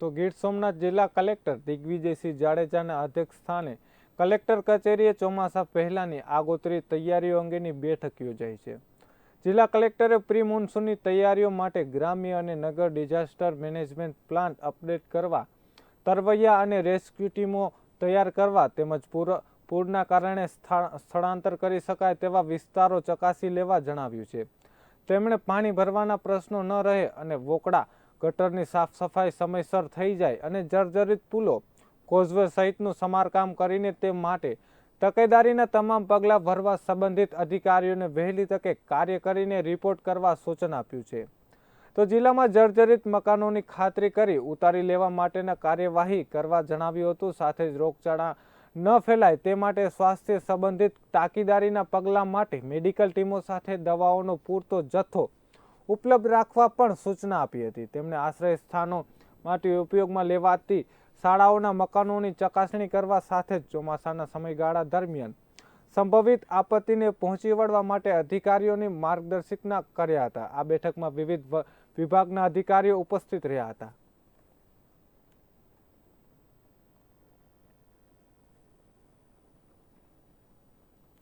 તો ગીર સોમનાથ જિલ્લા કલેક્ટર દિગ્વિજયસિંહ જાડેજાના અધ્યક્ષ સ્થાને કલેક્ટર કચેરીએ ચોમાસા પહેલાંની આગોતરી તૈયારીઓ અંગેની બેઠક યોજાઈ છે. જિલ્લા કલેક્ટરે પ્રી મોન્સૂનની તૈયારીઓ માટે ગ્રામ્ય અને નગર ડિઝાસ્ટર મેનેજમેન્ટ પ્લાન્ટ અપડેટ કરવા, તરવૈયા અને રેસ્ક્યુ ટીમો તૈયાર કરવા તેમજ પૂર, પૂરના કારણે સ્થા- સ્થળાંતર કરી શકાય તેવા વિસ્તારો ચકાસી લેવા જણાવ્યું છે. તેમણે પાણી ભરવાના પ્રશ્નો ન રહે અને વોકડા ગટરની સાફ સફાઈ સમયસર થઈ જાય અને જર્જરિત પુલો કોઝવે સહિતનું સમારકામ કરીને તે માટે તકેદારીના તમામ પગલાં ભરવા સંબંધિત અધિકારીઓને વહેલી તકે કાર્ય કરીને રિપોર્ટ કરવા સૂચન આપ્યું છે. તો જિલ્લામાં જર્જરિત મકાનોની ખાતરી કરી ઉતારી લેવા માટેના કાર્યવાહી કરવા જણાવ્યું હતું. સાથે જ રોગચાળા ન ફેલાય તે માટે સ્વાસ્થ્ય સંબંધિત તાકીદારીના પગલાં માટે મેડિકલ ટીમો સાથે દવાઓનો પૂરતો જથ્થો ઉપલબ્ધ રાખવા પણ સૂચના આપી હતી. તેમણે આશ્રય સ્થાનો માટે ઉપયોગમાં લેવાતી શાળાઓના મકાનોની ચકાસણી કરવા સાથે જ ચોમાસાના સમયગાળા દરમિયાન સંભવિત આપત્તિને પહોંચી વળવા માટે અધિકારીઓની માર્ગદર્શિકના કર્યા હતા. આ બેઠકમાં વિવિધ વિભાગના અધિકારીઓ ઉપસ્થિત રહ્યા હતા.